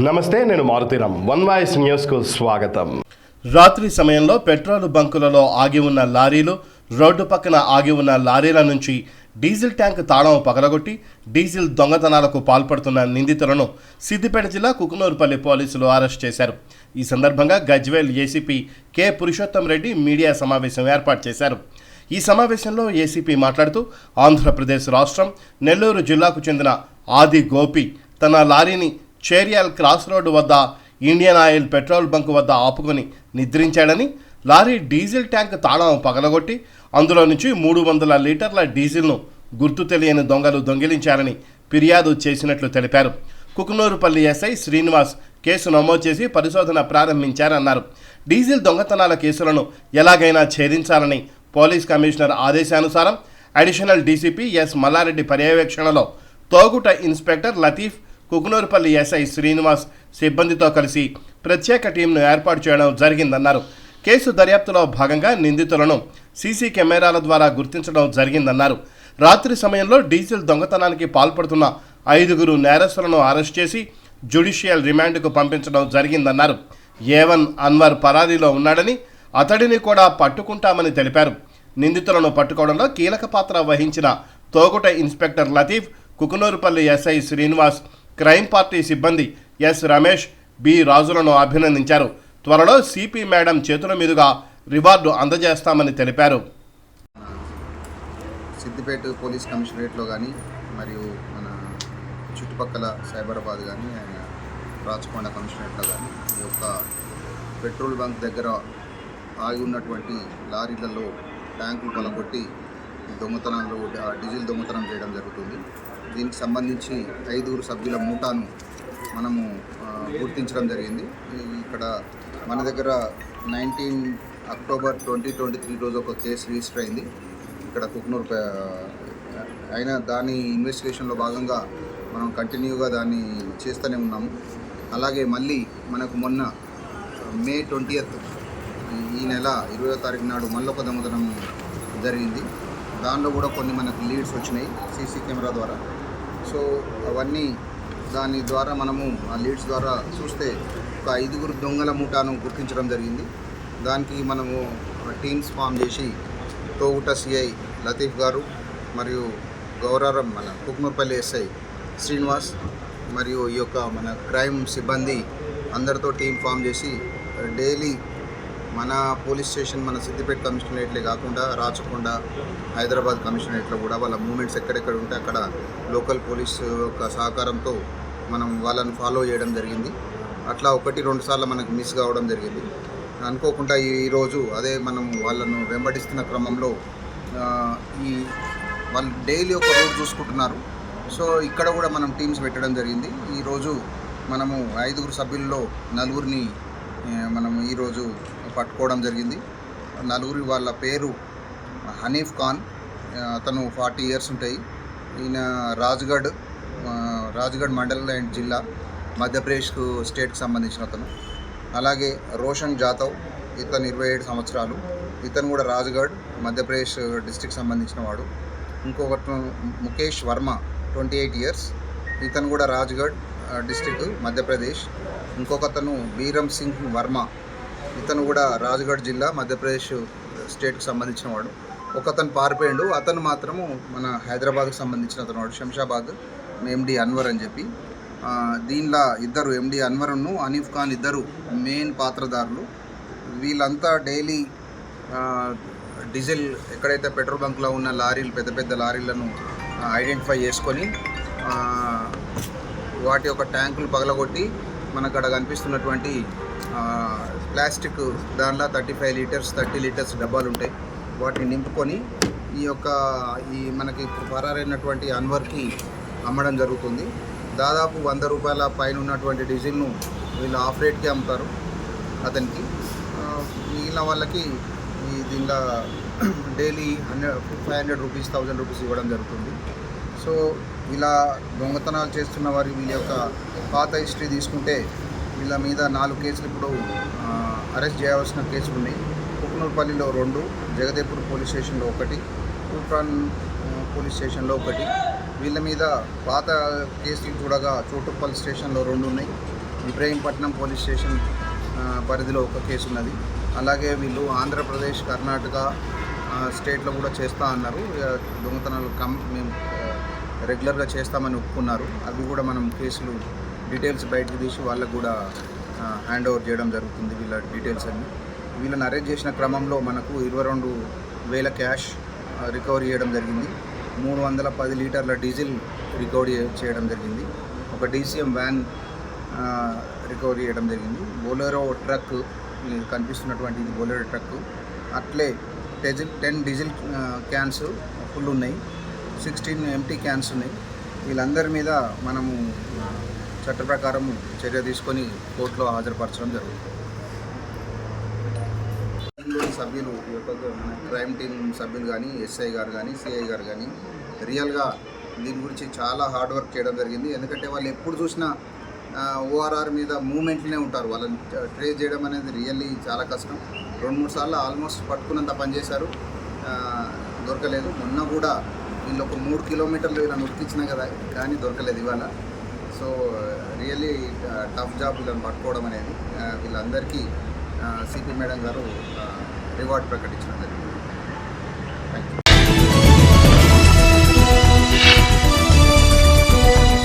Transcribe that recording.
నమస్తే నేను Maruthi Ram one voice న్యూస్కు స్వాగతం. రాత్రి సమయంలో పెట్రోల్ బంకులలో ఆగి ఉన్న లారీలు రోడ్డు పక్కన ఆగి ఉన్న లారీల నుంచి డీజిల్ ట్యాంక్ తాళం పగలగొట్టి డీజిల్ దొంగతనాలకు పాల్పడుతున్న నిందితులను సిద్దిపేట జిల్లా కుకునూరుపల్లి పోలీసులు అరెస్ట్ చేశారు. ఈ సందర్భంగా Gajwel ACP K. Purushottam Reddy media సమావేశం ఏర్పాటు చేశారు. ఈ సమావేశంలో ఏసీపీ మాట్లాడుతూ ఆంధ్రప్రదేశ్ రాష్ట్రం నెల్లూరు జిల్లాకు చెందిన ఆది గోపి తన లారీని చేరియాల్ క్రాస్ రోడ్డు వద్ద ఇండియన్ ఆయిల్ పెట్రోల్ బంక్ వద్ద ఆపుకొని నిద్రించాడని లారీ డీజిల్ ట్యాంక్ తాళం పగలగొట్టి అందులో నుంచి మూడు వందల లీటర్ల డీజిల్ను గుర్తు తెలియని దొంగలు దొంగిలించారని ఫిర్యాదు చేసినట్లు తెలిపారు. కుకునూరుపల్లి ఎస్ఐ శ్రీనివాస్ కేసు నమోదు చేసి పరిశోధన ప్రారంభించారన్నారు. డీజిల్ దొంగతనాల కేసులను ఎలాగైనా ఛేదించాలని పోలీస్ కమిషనర్ ఆదేశానుసారం అడిషనల్ డీసీపీ ఎస్ మల్లారెడ్డి పర్యవేక్షణలో తోగుట ఇన్స్పెక్టర్ లతీఫ్ కుకునూరుపల్లి ఎస్ఐ శ్రీనివాస్ సిబ్బందితో కలిసి ప్రత్యేక టీంను ఏర్పాటు చేయడం జరిగిందన్నారు. కేసు దర్యాప్తులో భాగంగా నిందితులను సీసీ కెమెరాల ద్వారా గుర్తించడం జరిగిందన్నారు. రాత్రి సమయంలో డీజిల్ దొంగతనానికి పాల్పడుతున్న ఐదుగురు నేరస్తులను అరెస్ట్ చేసి జ్యుడిషియల్ రిమాండ్కు పంపించడం జరిగిందన్నారు. ఏవన్ అన్వర్ పరారీలో ఉన్నాడని అతడిని కూడా పట్టుకుంటామని తెలిపారు. నిందితులను పట్టుకోవడంలో కీలక పాత్ర వహించిన Toguta inspector Latif Kukunurpally SI Srinivas crime party సిబ్బంది ఎస్ రమేష్ బి రాజులను అభినందించారు. త్వరలో సిపి మేడం చేతుల మీదుగా రివార్డు అందజేస్తామని తెలిపారు. సిద్దిపేట పోలీస్ కమిషనరేట్లో కానీ మరియు మన చుట్టుపక్కల సైబరాబాద్ కానీ ఆయన రాచకొండ కమిషనరేట్లో కానీ ఈ యొక్క పెట్రోల్ బంక్ దగ్గర ఆగి ఉన్నటువంటి లారీలలో ట్యాంకులు పలగొట్టి దొంగతనాలు డీజిల్ దొంగతనం చేయడం జరుగుతుంది. దీనికి సంబంధించి ఐదుగురు సభ్యుల మూటాను మనము గుర్తించడం జరిగింది. ఇక్కడ మన దగ్గర nineteen October twenty twenty three రోజు ఒక కేసు రిజిస్టర్ అయింది. ఇక్కడ కుక్నూరు అయినా దాని ఇన్వెస్టిగేషన్లో భాగంగా మనం కంటిన్యూగా దాన్ని చేస్తూనే ఉన్నాము. అలాగే మళ్ళీ మనకు మొన్న మే ట్వంటీ ఈ నెల ఇరవై తారీఖు నాడు మళ్ళొక దొంగతనం జరిగింది. దానిలో కూడా కొన్ని మనకు లీడ్స్ వచ్చినాయి సీసీ కెమెరా ద్వారా. సో అవన్నీ దాని ద్వారా మనము ఆ లీడ్స్ ద్వారా చూస్తే ఒక ఐదుగురు దొంగల ముఠాను గుర్తించడం జరిగింది. దానికి మనము టీమ్స్ ఫామ్ చేసి తోగుట సిఐ లతీఫ్ గారు మరియు గౌరారం మన కుక్నూర్పల్లి ఎస్ఐ శ్రీనివాస్ మరియు ఈ యొక్క మన క్రైమ్ సిబ్బంది అందరితో టీం ఫామ్ చేసి డైలీ మన పోలీస్ స్టేషన్ మన సిద్దిపేట కమిషనరేట్లే కాకుండా రాచకొండ హైదరాబాద్ కమిషనరేట్లో కూడా వాళ్ళ మూమెంట్స్ ఎక్కడెక్కడ ఉంటే అక్కడ లోకల్ పోలీస్ యొక్క సహకారంతో మనం వాళ్ళని ఫాలో చేయడం జరిగింది. అట్లా ఒకటి రెండు సార్లు మనకు మిస్ కావడం జరిగింది. అనుకోకుండా ఈరోజు అదే మనం వాళ్ళను వెంబడిస్తున్న క్రమంలో ఈ వాళ్ళు డైలీ ఒక రోజు చూసుకుంటున్నారు. సో ఇక్కడ కూడా మనం టీమ్స్ పెట్టడం జరిగింది. ఈరోజు మనము ఐదుగురు సభ్యుల్లో నలుగురిని మనం ఈరోజు పట్టుకోవడం జరిగింది. నలుగురి వాళ్ళ పేరు హనీఫ్ ఖాన్. అతను ఫార్టీ ఇయర్స్ ఉంటాయి. ఈయన రాజ్గఢ్ రాజ్గఢ్ మండల్ అండ్ జిల్లా మధ్యప్రదేశ్కు స్టేట్కి సంబంధించిన అతను. అలాగే రోషన్ జాదవ్ ఇతను ఇరవై ఏడు సంవత్సరాలు. ఇతను కూడా రాజ్గఢ్ మధ్యప్రదేశ్ డిస్టిక్ సంబంధించిన వాడు. ఇంకొకటి Mukesh Verma twenty eight years. ఇతను కూడా రాజ్గఢ్ డిస్టిక్ మధ్యప్రదేశ్. ఇంకొకతను బీరం సింగ్ వర్మ. ఇతను కూడా రాజగఢ్ జిల్లా మధ్యప్రదేశ్ స్టేట్కి సంబంధించిన వాడు. ఒకతను పారిపోయాడు. అతను మాత్రము మన హైదరాబాద్కి సంబంధించిన అతను వాడు శంషాబాద్ ఎండి అన్వర్ అని చెప్పి. దీనిలో ఇద్దరు ఎండి అన్వర్ను అనీఫ్ ఖాన్ ఇద్దరు మెయిన్ పాత్రదారులు. వీళ్ళంతా డైలీ డీజిల్ ఎక్కడైతే పెట్రోల్ బంక్లో ఉన్న లారీలు పెద్ద పెద్ద లారీలను ఐడెంటిఫై చేసుకొని వాటి యొక్క ట్యాంకులు పగలగొట్టి మనకు అక్కడ కనిపిస్తున్నటువంటి ప్లాస్టిక్ దానిలో thirty five litres thirty litres డబ్బాలు ఉంటాయి. వాటిని నింపుకొని ఈ యొక్క ఈ మనకి పరారైనటువంటి అన్వర్కి అమ్మడం జరుగుతుంది. దాదాపు వంద రూపాయల పైన ఉన్నటువంటి డీజిల్ను వీళ్ళు ఆఫ్ రేట్కి అమ్ముతారు అతనికి. మిగిలిన వాళ్ళకి ఈ దీనిలో daily hundred five hundred rupees thousand rupees ఇవ్వడం జరుగుతుంది. సో ఇలా దొంగతనాలు చేస్తున్న వారి వీళ్ళ యొక్క పాత హిస్టరీ తీసుకుంటే వీళ్ళ మీద నాలుగు కేసులు ఇప్పుడు అరెస్ట్ చేయవలసిన కేసులు ఉన్నాయి. కుక్నూర్పల్లిలో రెండు జగదేపూర్ పోలీస్ స్టేషన్లో ఒకటి తూప్రాన్ పోలీస్ స్టేషన్లో ఒకటి. వీళ్ళ మీద పాత కేసులు చూడగా చోటుపల్లి స్టేషన్లో రెండు ఉన్నాయి. ఇబ్రహీంపట్నం పోలీస్ స్టేషన్ పరిధిలో ఒక కేసు ఉన్నది. అలాగే వీళ్ళు ఆంధ్రప్రదేశ్ కర్ణాటక స్టేట్లో కూడా చేస్తా అన్నారు. దొంగతనాలు కం మేము రెగ్యులర్గా చేస్తామని ఒప్పుకున్నారు. అవి కూడా మనం కేసులు డీటెయిల్స్ బయటకు తీసి వాళ్ళకు కూడా హ్యాండ్ ఓవర్ చేయడం జరుగుతుంది వీళ్ళ డీటెయిల్స్ అన్ని. వీళ్ళని అరెస్ట్ చేసిన క్రమంలో మనకు ఇరవై రెండు వేల క్యాష్ రికవరీ చేయడం జరిగింది. మూడు వందల పది లీటర్ల డీజిల్ రికవరీ చేయడం జరిగింది. ఒక డీసీఎం వ్యాన్ రికవరీ చేయడం జరిగింది. బోలెరో ట్రక్ కనిపిస్తున్నటువంటి ఇది బొలెరో ట్రక్. అట్లే diesel ten diesel cans full ఉన్నాయి. సిక్స్టీన్ ఎంటీ క్యాన్స్ ఉన్నాయి. వీళ్ళందరి మీద మనము చట్ట ప్రకారం చర్య తీసుకొని కోర్టులో హాజరుపరచడం జరుగుతుంది. సభ్యులు క్రైమ్ టీం సభ్యులు కానీ ఎస్ఐ గారు కానీ సిఐ గారు కానీ రియల్గా దీని గురించి చాలా హార్డ్ వర్క్ చేయడం జరిగింది. ఎందుకంటే వాళ్ళు ఎప్పుడు చూసినా ఓఆర్ఆర్ మీద మూమెంట్లోనే ఉంటారు. వాళ్ళని ట్రేస్ చేయడం అనేది రియల్లీ చాలా కష్టం. రెండు మూడు సార్లు ఆల్మోస్ట్ పట్టుకున్నంత పనిచేశారు దొరకలేదు. మొన్న కూడా వీళ్ళు ఒక మూడు కిలోమీటర్లు నన్ను నొక్కించినా కదా కానీ దొరకలేదు ఇవాళ. సో రియల్లీ టఫ్ జాబ్ వీళ్ళని పట్టుకోవడం అనేది. వీళ్ళందరికీ సిపి మేడం గారు రివార్డ్ ప్రకటించడం జరిగింది. Thank you